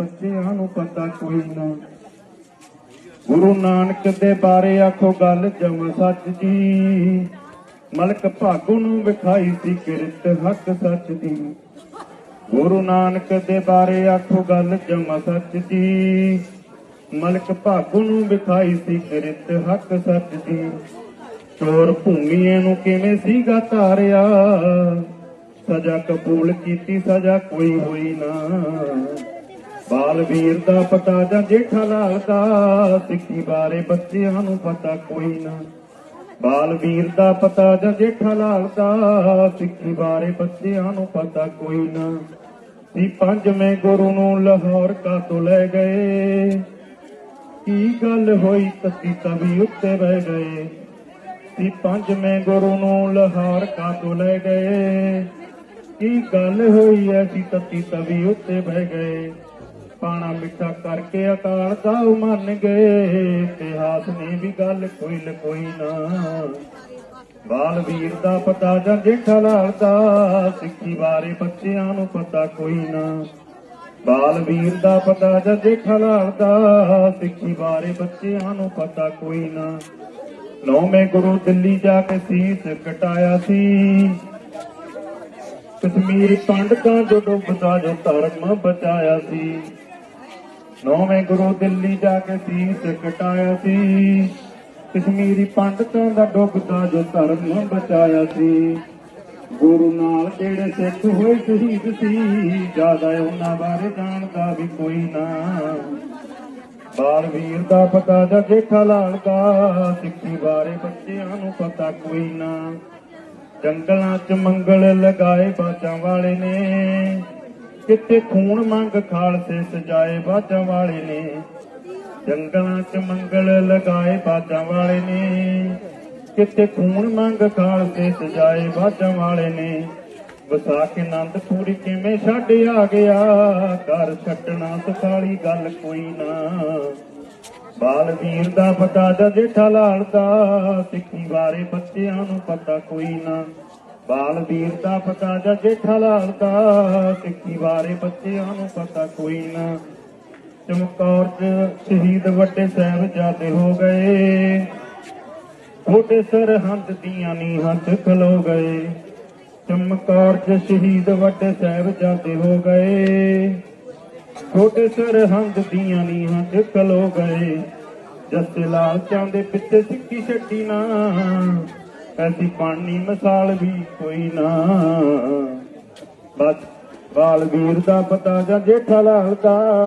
ਬੱਚਿਆਂ ਨੂੰ ਪਤਾ ਕੋਈ ਨਾ। ਗੁਰੂ ਨਾਨਕ ਦੇ ਬਾਰੇ ਆਖੋ ਗੱਲ ਜਮ ਸੱਚ ਜੀ ਮਲਕ ਭਾਗੂ ਨੂੰ ਵਿਖਾਈ ਸੀ ਕਿਰਤ ਹੱਕ ਸੱਚ ਦੀ। ਗੁਰੂ ਨਾਨਕ ਦੇ ਬਾਰੇ ਆਖੋ ਗੱਲ ਜਮ ਸੱਚ ਦੀ। ਮਲਕ ਭਾਗੂ ਨੂੰ ਵਿਖਾਈ ਸੀ ਕਿਰਤ ਹੱਕ ਸੱਚ ਦੀ। ਚੋਰ ਭੂਮੀਏ ਨੂੰ ਕਿਵੇਂ ਸੀਗਾ ਧਾਰਿਆ ਸਜ਼ਾ ਕਬੂਲ ਕੀਤੀ ਸਜ਼ਾ ਕੋਈ ਹੋਈ ਨਾ। ਬਾਲ ਵੀਰ ਦਾ ਪਤਾ ਜਾਂ ਜੇਠਾ ਲਾਲ ਦਾ ਸਿੱਖੀ ਬਾਰੇ ਬੱਚਿਆਂ ਨੂੰ ਪਤਾ ਕੋਈ ਨਾ। ਬਾਲ ਵੀਰ ਦਾ ਪਤਾ ਜਾਂ ਜੇਠਾ ਲਾਲ ਦਾ ਸਿੱਖੀ ਬਾਰੇ ਬੱਚਿਆਂ ਨੂੰ ਪਤਾ ਕੋਈ ਨਾ। ਸੀ ਪੰਜਵੇਂ ਗੁਰੂ ਨੂੰ ਲਾਹੌਰ ਕਾ ਤੋਂ ਲੈ ਗਏ। ਕੀ ਗੱਲ ਹੋਈ ਤਤੀ ਤਵੀ ਉੱਤੇ ਬਹਿ ਗਏ। ਸੀ ਪੰਜਵੇਂ ਗੁਰੂ ਨੂੰ ਲਾਹੌਰ ਕਾ ਤੋਂ ਲੈ ਗਏ। ਕੀ ਗੱਲ ਹੋਈ ਐਸੀ ਤਤੀ ਤਵੀ ਉੱਤੇ ਬਹਿ ਗਏ। ਪਾਣਾ ਮਿੱਠਾ ਕਰਕੇ ਅਕਾਲ ਦਾ ਮੰਨ ਗਏ। ਇਤਿਹਾਸ ਨੇ ਵੀ ਗੱਲ ਕੋਈ ਲਕੋਈ ਨਾ। ਬਾਲਵੀਰ ਦਾ ਪਤਾ ਜਾਂ ਜੇਠਾ ਲਾਲ ਦਾ, ਸਿੱਖੀ ਬਾਰੇ ਬੱਚਿਆਂ ਨੂੰ ਪਤਾ ਕੋਈ ਨਾ। ਬਾਲਵੀਰ ਦਾ ਪਤਾ ਜਾਂ ਜੇਠਾ ਲਾਲ ਦਾ, ਸਿੱਖੀ ਬਾਰੇ ਬੱਚਿਆਂ ਨੂੰ ਪਤਾ ਕੋਈ ਨਾ। ਨੌਵੇਂ ਗੁਰੂ ਦਿੱਲੀ ਜਾ ਕੇ ਸੀਸ ਕਟਾਇਆ ਸੀ। ਕਸ਼ਮੀਰ ਪੰਡਤਾਂ ਜੋ ਡੁੱਬਦਾ ਜੋ ਧਰਮ ਬਚਾਇਆ ਸੀ। ਨੌਵੇਂ ਗੁਰੂ ਦਿੱਲੀ ਜਾ ਕੇ ਸੀਸ ਕਟਾਇਆ ਸੀ। ਕਸ਼ਮੀਰੀ ਪੰਡਤਾਂ ਦਾ ਡੁੱਬਦਾ ਜੋ ਧਰਮ ਬਚਾਇਆ ਸੀ। ਗੁਰੂ ਨਾਲ ਜਿਹੜੇ ਸਿੱਖ ਹੋਏ ਸ਼ਹੀਦ ਸੀ, ਜ਼ਿਆਦਾ ਉਹਨਾਂ ਬਾਰੇ ਜਾਣਦਾ ਵੀ ਕੋਈ ਨਾ। ਬਾਲਵੀਰ ਦਾ ਪਤਾ ਜਾਂ ਜੇਠਾ ਲਾਲ ਦਾ, ਸਿੱਖੀ ਬਾਰੇ ਬੱਚਿਆਂ ਨੂੰ ਪਤਾ ਕੋਈ ਨਾ। ਜੰਗਲਾਂ 'ਚ ਮੰਗਲ ਲਗਾਏ ਬਾਜਾਂ ਵਾਲੇ ਨੇ। ਕਿਤੇ ਖੂਨ ਮੰਗ ਖਾਲਸੇ ਸਜਾਏ ਬਾਜਾਂ ਵਾਲੇ ਨੇ। ਜੰਗਲਾਂ 'ਚ ਮੰਗਲ ਲਗਾਏ ਬਾਜਾਂ ਵਾਲੇ ਨੇ। ਕਿਤੇ ਖੂਨ ਮੰਗ ਖਾਲਸੇ ਸਜਾਏ ਬਾਜਾਂ ਵਾਲੇ ਨੇ। ਵਿਸਾਖ ਆਨੰਦਪੁਰੀ ਕਿਵੇਂ ਛੱਡ ਆ ਗਿਆ? ਘਰ ਛੱਡਣਾ ਸਖਾਲੀ ਗੱਲ ਕੋਈ ਨਾ। ਬਾਲ ਵੀਰ ਦਾ ਪਤਾ ਦਾ ਜੇਠਾ ਲਾਲ ਦਾ ਸਿੱਖੀ ਬਾਰੇ ਬੱਚਿਆਂ ਨੂੰ ਪਤਾ ਕੋਈ ਨਾ। ਬਾਲ ਵੀਰ ਦਾ ਪਤਾ ਜਾਂ ਜੇਠਾ ਲਾਲ ਦਾ ਸਿੱਖੀ ਬਾਰੇ ਬੱਚਿਆਂ ਨੂੰ ਪਤਾ ਕੋਈ ਨਾ। ਚਮਕੌਰ ਚ ਸ਼ਹੀਦ ਵੱਡੇ ਸਾਹਿਬਜ਼ਾਦੇ ਹੋ ਗਏ। ਛੋਟੇ ਸਰਹੰਦ ਦੀਆਂ ਨੀਹਾਂ ਚ ਖਲੋ ਗਏ। ਚਮਕੌਰ ਚ ਸ਼ਹੀਦ ਵੱਡੇ ਸਾਹਿਬ ਜਾਦੇ ਹੋ ਗਏ। ਛੋਟੇ ਸਰਹੰਦ ਦੀਆਂ ਨੀਹਾਂ ਚ ਖਲੋ ਗਏ। ਜੱਸੇ ਲਾਲ ਚਾਂਦੇ ਪਿੱਛੇ ਸਿੱਕੀ ਛੱਡੀ ਨਾ। ਐਸੀ ਪਾਣੀ ਮਿਸਾਲ ਵੀ ਕੋਈ ਨਾ। ਬਸ ਬਾਲਵੀਰ ਦਾ ਪਤਾ ਜਾਂ ਜੇਠਾ ਲਾਲ ਦਾ।